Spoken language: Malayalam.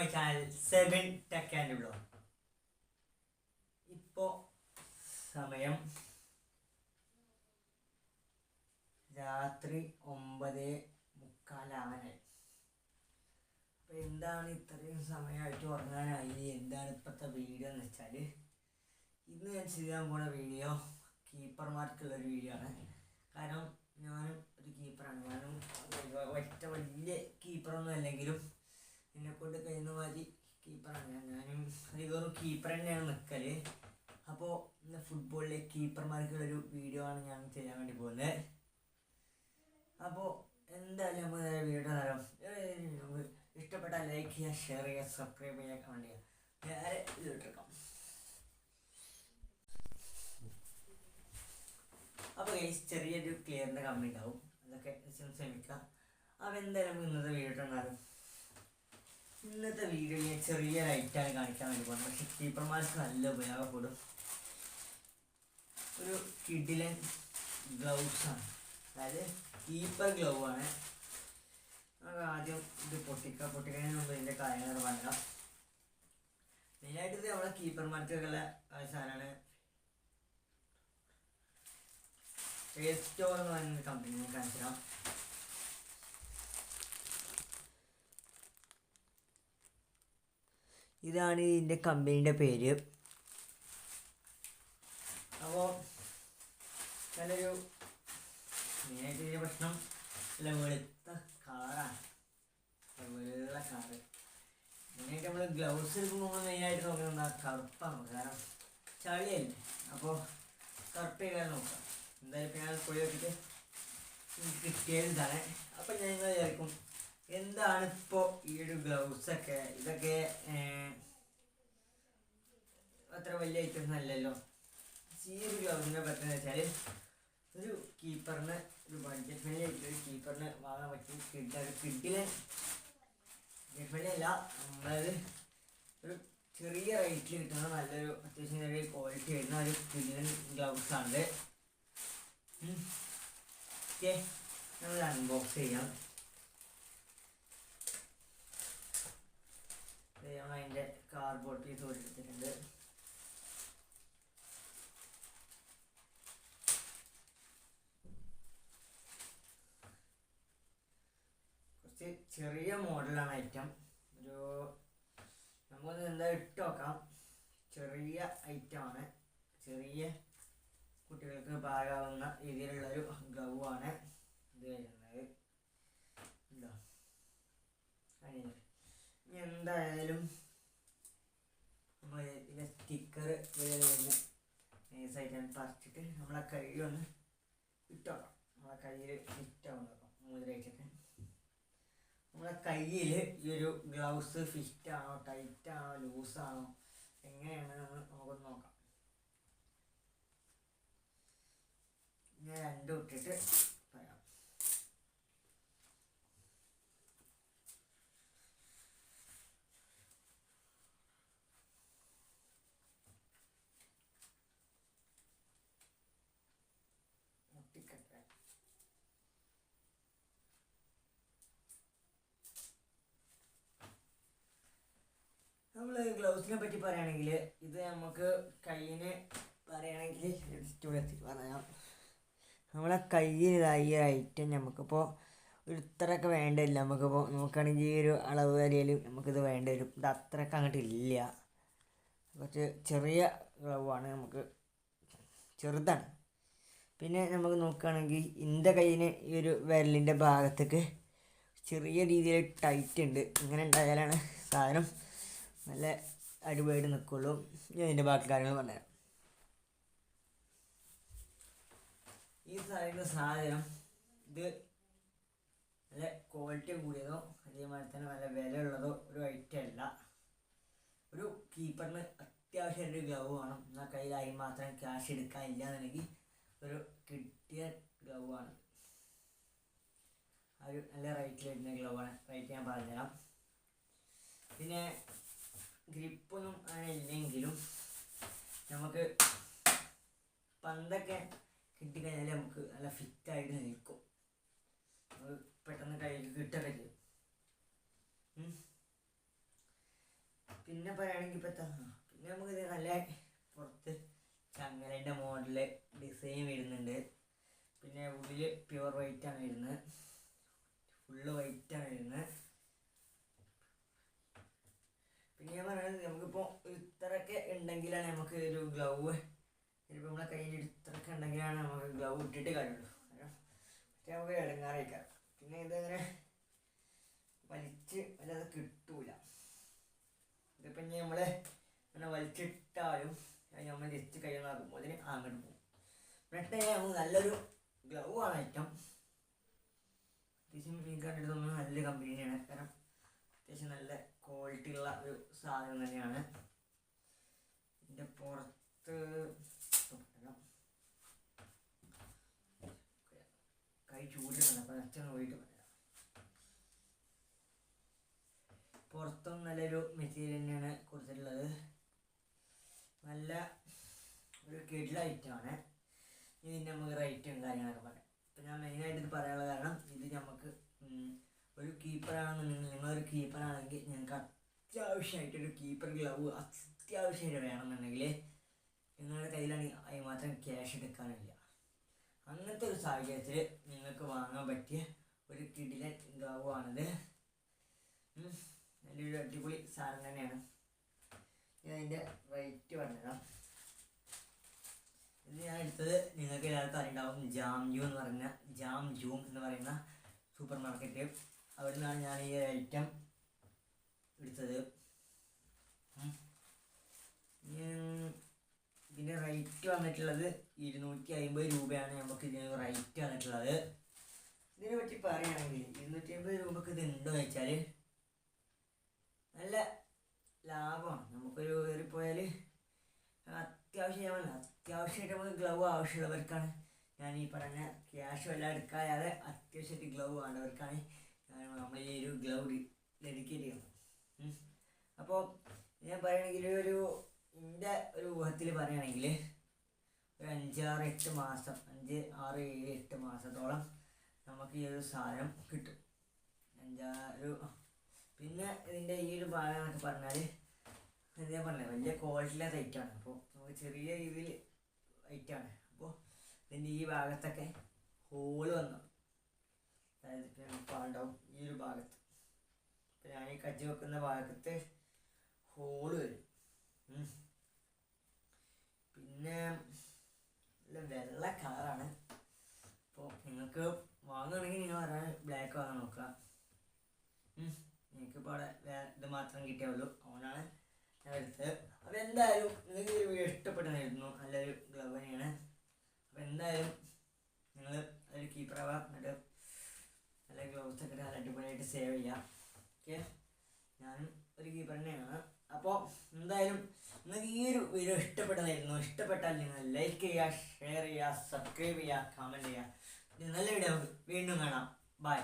My channel seven tech and blog ഇപ്പോൾ സമയം രാത്രി ഒമ്പത് മുക്കാലാവാനായി അപ്പോൾ എന്താണ് ഇത്രയും സമയമായിട്ട് ഉറങ്ങാനായി? എന്താണ് ഇപ്പോഴത്തെ വീഡിയോ എന്ന് വെച്ചാൽ ഇന്ന് ഞാൻ ചെയ്യാൻ പോണ വീഡിയോ കീപ്പർമാർക്കുള്ളൊരു വീഡിയോ ആണ്. കാരണം ഞാനും ഒരു കീപ്പറാണ് ഞാനും ഒറ്റ വലിയ കീപ്പറൊന്നും അല്ലെങ്കിലും എന്നെ കൊണ്ട് കഴിയുന്ന മാതിരി കീപ്പറാണ് ഞാനും അധികം കീപ്പർ തന്നെയാണ് നിൽക്കൽ അപ്പോൾ ഇന്ന് ഫുട്ബോളിലെ കീപ്പർമാർക്കുള്ളൊരു വീഡിയോ ആണ് ഞാൻ ചെയ്യാൻ വേണ്ടി പോകുന്നത് അപ്പോൾ എന്തായാലും നമ്മൾ വീഡിയോ തരാം ഇഷ്ടപ്പെട്ടാൽ ലൈക്ക് ചെയ്യുക ഷെയർ ചെയ്യുക സബ്സ്ക്രൈബ് ചെയ്യാൻ വേണ്ടി വേറെ ഇതിട്ടിരിക്കാം അപ്പോൾ ഗൈസ് ചെറിയൊരു ക്ലിയറിന്റെ കമ്മി ഉണ്ടാവും. അതൊക്കെ ശ്രമിക്കുക അപ്പോൾ എന്തായാലും ഇന്നത്തെ വീഡിയോ ഉണ്ടാകും ഇന്നത്തെ വീഡിയോ ഞാൻ ചെറിയ ലൈറ്റാണ് കാണിക്കാൻ വേണ്ടി പോകുന്നത്. പക്ഷെ കീപ്പർമാർക്ക് നല്ല ഉപയോഗപ്പെടും. ഒരു കിഡിലൻ ഗ്ലൗസ് ആണ്. അതായത് കീപ്പർ ഗ്ലൗ ആണ്. നമുക്ക് ആദ്യം ഇത് പൊട്ടിക്കുക പൊട്ടിക്കുന്നതിന് മുമ്പ് ഇതിന്റെ കാര്യങ്ങളൊക്കെ പറയാം. മെയിനായിട്ട് ഇത് നമ്മളെ കീപ്പർമാർക്കൊക്കെയുള്ള സാധനമാണ് ഫേസ്റ്റോ എന്ന് പറയുന്ന കമ്പനി ഞാൻ ഇതാണ് ഇതിന്റെ കമ്പനിയുടെ പേര്. അപ്പോൾ നല്ലൊരു മെയിനായിട്ട് പ്രശ്നം. നല്ല വെളുത്ത കളറാണ് വെള്ള കളറ്. മെയിനായിട്ട് നമ്മൾ ഗ്ലൗസ് എടുക്കുമ്പോൾ മെയിനായിട്ട് നോക്കുന്നത് കറുപ്പാണ്. കാരണം ചളിയല്ലേ. അപ്പോൾ കറുപ്പ് ചെയ്യാൻ നോക്കാം എന്തായാലും ഞാൻ പോയി നോക്കിയിട്ട് കിട്ടിയത് ഇതാണ്. അപ്പം ഞാൻ വിചാരിക്കും എന്താണ് ഇപ്പോൾ ഈ ഒരു ഗ്ലൗസൊക്കെ ഇതൊക്കെ അത്ര വലിയ ഐറ്റംസ് അല്ലല്ലോ. ഈ ഒരു ഗ്ലൗസിനെ പറ്റുന്ന വെച്ചാൽ ഒരു കീപ്പറിന് ഒരു ബഡ്ജറ്റ് ഫ്രണ്ട്ലി ആയിട്ടുള്ള ഒരു കീപ്പറിന് വാങ്ങാൻ പറ്റും കിഡ് കിഡിലെ ബഡ്ജറ്റ് ഫ്രണ്ട്ലി അല്ല നമ്മളത് ഒരു ചെറിയ റേറ്റിൽ കിട്ടുന്ന നല്ലൊരു അത്യാവശ്യം ചെറിയ ക്വാളിറ്റി വരുന്ന ഒരു കിഡിലൻ ആണ് ഓക്കെ നമ്മൾ അൺബോക്സ് ചെയ്യാം. നമ്മൾ അതിന്റെ കാർബോർഡ് പീസ് എടുത്തിട്ടുണ്ട്. കുറച്ച് ചെറിയ മോഡലാണ് ഐറ്റം ഒരു നമുക്കൊന്ന് എന്താ ഇട്ട് നോക്കാം. ചെറിയ ഐറ്റമാണ് ചെറിയ കുട്ടികൾക്ക് പാകാവുന്ന രീതിയിലുള്ളൊരു ഗ്ലൗ ആണ് ഇത് വരുന്നത്. കഴിഞ്ഞില്ലേ ഇനി എന്തായാലും നമ്മൾ ഇതിന്റെ സ്റ്റിക്കർ വരുന്ന നൈസായിട്ട് ഞാൻ പറിച്ചിട്ട് നമ്മളെ കയ്യിലൊന്ന് ഇട്ടോക്കാം നമ്മളെ കയ്യിൽ നോക്കാം മുതലായിട്ടൊക്കെ. നമ്മളെ കയ്യിൽ ഈ ഒരു ഗ്ലൗസ് ഫിറ്റ് ടൈറ്റാണോ ലൂസാണോ എങ്ങനെയാണ് നമ്മൾ നമുക്കൊന്ന് നോക്കാം. ഞാൻ രണ്ടും ഇട്ടിട്ട് പറയാം മുട്ടിക്കട്ടെ നമ്മൾ ഗ്ലൗസിനെ പറ്റി പറയുകയാണെങ്കിൽ ഇത് നമുക്ക് കയ്യിന് പറയുകയാണെങ്കിൽ സ്റ്റുഡൻസ് പറയാം. നമ്മളെ കയ്യിൽ ഇതായി ഐറ്റം നമുക്കിപ്പോൾ ഒരു ഇത്രയൊക്കെ വേണ്ടതില്ല നമുക്കിപ്പോൾ നോക്കുകയാണെങ്കിൽ ഈ ഒരു അളവ് വരെയും നമുക്കിത് വേണ്ട വരും. ഇത് അത്രയൊക്കെ അങ്ങോട്ട് ഇല്ല. കുറച്ച് ചെറിയ ഗ്ലൗവാണ് നമുക്ക് ചെറുതാണ്. പിന്നെ നമുക്ക് നോക്കുകയാണെങ്കിൽ എന്റെ കയ്യിന് ഈ ഒരു വിരലിന്റെ ഭാഗത്തേക്ക് ചെറിയ രീതിയിൽ ടൈറ്റ് ഉണ്ട് ഇങ്ങനെ ഉണ്ടായാലാണ് സാധനം നല്ല അടിപൊളിയായിട്ട് നിൽക്കുള്ളൂ ഞാൻ ഇതിന്റെ ബാക്കി കാര്യങ്ങൾ പറഞ്ഞുതരാം. ഈ പറയുന്ന സാധനം ഇത് നല്ല ക്വാളിറ്റി കൂടിയതോ അതേമാതിരി തന്നെ നല്ല വിലയുള്ളതോ ഒരു ഐറ്റം അല്ല. ഒരു കീപ്പറിന് അത്യാവശ്യം ഒരു ഗ്ലൗ വേണം. എന്നാൽ കയ്യിലായി മാത്രം ക്യാഷ് എടുക്കാനില്ല എന്നുണ്ടെങ്കിൽ ഒരു കിട്ടിയ ഗ്ലൗ ആണ്. ഒരു നല്ല റേറ്റിൽ വരുന്ന ഗ്ലൗ ആണ്. റേറ്റ് ഞാൻ പറഞ്ഞുതരാം. പിന്നെ ഗ്രിപ്പൊന്നും അങ്ങനെ ഇല്ലെങ്കിലും നമുക്ക് പന്തൊക്കെ കിട്ടിക്കഴിഞ്ഞാൽ നമുക്ക് നല്ല ഫിറ്റായിട്ട് നിൽക്കും. നമ്മൾ പെട്ടെന്ന് കയ്യിൽ കിട്ടൊക്കെ ചെയ്യും. പിന്നെ പറയുകയാണെങ്കിൽ ഇപ്പം പിന്നെ നമുക്കിത് നല്ല പുറത്ത് ചങ്ങലയുടെ മോഡൽ ഡിസൈൻ വരുന്നുണ്ട്. പിന്നെ ഉള്ളിൽ പ്യുവർ വൈറ്റ് ആണ് വരുന്നത്. ഫുള്ള് വൈറ്റ് ആണ് വരുന്നത്. ഞാൻ പറയുന്നത് നമുക്കിപ്പോൾ ഇത്രയൊക്കെ ഉണ്ടെങ്കിലാണ് നമുക്ക് ഒരു ഗ്ലൗ ചിലപ്പോൾ നമ്മളെ കയ്യിൽ ഇത്രയൊക്കെ ഉണ്ടെങ്കിലാണ് നമുക്ക് ഗ്ലൗ ഇട്ടിട്ട് കാര്യമുള്ളൂ. കാരണം മറ്റേ നമുക്ക് ഇടങ്ങാറിക്കാം പിന്നെ ഇതങ്ങനെ വലിച്ച് വല്ലാതെ കിട്ടൂല. ഇതിപ്പോൾ ഇനി നമ്മൾ അങ്ങനെ വലിച്ചിട്ടാലും നമ്മൾ ജസ്റ്റ് കൈ നോക്കുമ്പോൾ അതിന് അങ്ങോട്ട് പോകും. എന്നിട്ട് നമുക്ക് നല്ലൊരു ഗ്ലൗ ആണ് ഐറ്റം അത്യാവശ്യം ഈ കണ്ടിട്ട് നമ്മൾ നല്ല കമ്പനിയാണ് കാരണം അത്യാവശ്യം നല്ല ക്വാളിറ്റി ഉള്ള ഒരു സാധനം തന്നെയാണ്. ഇതിന്റെ പുറത്ത്. കൈ ചൂടിട്ടുണ്ട് അപ്പോൾ അച്ഛൻ പോയിട്ട് പറയാം പുറത്തും നല്ലൊരു മെറ്റീരിയൽ തന്നെയാണ് കൊടുത്തിട്ടുള്ളത്. നല്ല ഒരു കിടില ഐറ്റമാണ് ഇതിന്റെ നമുക്ക് റേറ്റും കാര്യങ്ങളൊക്കെ പറയാം. ഇപ്പം ഞാൻ മെയിനായിട്ട് ഇത് പറയാനുള്ള കാരണം ഇത് നമുക്ക് ഒരു കീപ്പറാണെന്നുണ്ടെങ്കിൽ നിങ്ങളൊരു കീപ്പറാണെങ്കിൽ നിങ്ങൾക്ക് അത്യാവശ്യമായിട്ടൊരു കീപ്പർ ഗ്ലൗ അത്യാവശ്യമായിട്ട് വേണമെന്നുണ്ടെങ്കിൽ നിങ്ങളുടെ കയ്യിലാണെങ്കിൽ അതിന് മാത്രം ക്യാഷ് എടുക്കാനില്ല. അങ്ങനത്തെ ഒരു സാഹചര്യത്തിൽ നിങ്ങൾക്ക് വാങ്ങാൻ പറ്റിയ ഒരു കിടിലൻ ഗ്ലൗ ആണിത്. ഉം, നല്ലൊരു അടിപൊളി സാധനം തന്നെയാണ്. ഞാൻ അതിന്റെ റേറ്റ് പറഞ്ഞതാണ് ഇത് ഞാൻ എടുത്തത് നിങ്ങൾക്ക് എല്ലാവർക്കും അറിയുണ്ടാവും. ജാം ജൂ എന്ന് പറഞ്ഞ ജാം ജൂം എന്ന് പറയുന്ന സൂപ്പർ മാർക്കറ്റ് അവിടെ നിന്നാണ് ഞാൻ ഈ ഐറ്റം എടുത്തത് ഇതിന്റെ റേറ്റ് വന്നിട്ടുള്ളത് ഇരുന്നൂറ്റി അമ്പത് രൂപയാണ് നമുക്ക് ഇതിന് റേറ്റ് വന്നിട്ടുള്ളത്. ഇതിനെ പറ്റി പറയുകയാണെങ്കിൽ ഇരുന്നൂറ്റി അമ്പത് രൂപക്ക് ഇത് ഉണ്ടോ വെച്ചാൽ നല്ല ലാഭമാണ്. നമുക്കൊരു കയറിപ്പോയാൽ അത്യാവശ്യം ഞാൻ പറഞ്ഞില്ലേ, അത്യാവശ്യമായിട്ട് നമുക്ക് ഗ്ലൗ ആവശ്യമുള്ളവർക്കാണ് ഞാൻ ഈ പറഞ്ഞ ക്യാഷ് എല്ലാം എടുക്കാതെ അത്യാവശ്യമായിട്ട് ഗ്ലൗ വേണ്ടവർക്കാണ് നമ്മൾ ഈ ഒരു ഗ്ലൗ ഡെഡിക്കേറ്റ് ചെയ്യണം. അപ്പോൾ ഞാൻ പറയുകയാണെങ്കിൽ ഒരു എന്റെ ഒരു ഊഹത്തിൽ പറയുകയാണെങ്കിൽ ഒരു അഞ്ചാറ് എട്ട് മാസം അഞ്ച് ആറ് ഏഴ് എട്ട് മാസത്തോളം നമുക്ക് ഈ ഒരു സാധനം കിട്ടും. അഞ്ചാറ് പിന്നെ ഇതിന്റെ ഈ ഒരു ഭാഗം എന്നൊക്കെ പറഞ്ഞാൽ ഇത് ഞാൻ പറഞ്ഞത് വലിയ ക്വാളിറ്റിയിലെ സൈറ്റാണ് അപ്പോൾ നമുക്ക് ചെറിയ രീതിയിൽ ഐറ്റാണ്. അപ്പോൾ ഇതിന്റെ ഈ ഭാഗത്തൊക്കെ ഹോൾ വന്നു. അതായത് ഇപ്പം പാണ്ടാവും ഈ ഒരു ഭാഗത്ത്. ഇപ്പം ഞാൻ ഈ കജ്ജി വെക്കുന്ന ഭാഗത്ത് ഹോൾ വരും. പിന്നെ നല്ല വെള്ള കളറാണ് അപ്പോൾ നിങ്ങൾക്ക് വാങ്ങുകയാണെങ്കിൽ നിങ്ങൾ പറയാൻ ബ്ലാക്ക് വാങ്ങാൻ നോക്കുക. നിങ്ങൾക്ക് എനിക്കിപ്പോൾ അവിടെ ഇത് മാത്രം കിട്ടിയുള്ളൂ അതുകൊണ്ടാണ് ഞാൻ എടുത്തത്. അപ്പോൾ എന്തായാലും നിങ്ങൾക്ക് ഈ വീഡിയോ ഇഷ്ടപ്പെട്ടതായിരുന്നു നല്ലൊരു ഗ്ലവ് തന്നെയാണ് അപ്പോൾ എന്തായാലും നിങ്ങൾ ഒരു കീപ്പറാവാ എന്നിട്ട് നല്ല ഗ്ലൗസൊക്കെ നല്ല അടിപൊളിയായിട്ട് സേവ് ചെയ്യാം. ഓക്കെ ഞാനും ഒരു കീപ്പർ തന്നെയാണ്. അപ്പോൾ എന്തായാലും നിങ്ങൾക്ക് ഈ ഒരു വീഡിയോ ഇഷ്ടപ്പെട്ടതായിരുന്നു. ഇഷ്ടപ്പെട്ടാൽ നിങ്ങൾ ലൈക്ക് ചെയ്യുക ഷെയർ ചെയ്യുക സബ്സ്ക്രൈബ് ചെയ്യുക കമന്റ് ചെയ്യുക. നല്ല വീഡിയോ വീണ്ടും കാണാം. ബൈ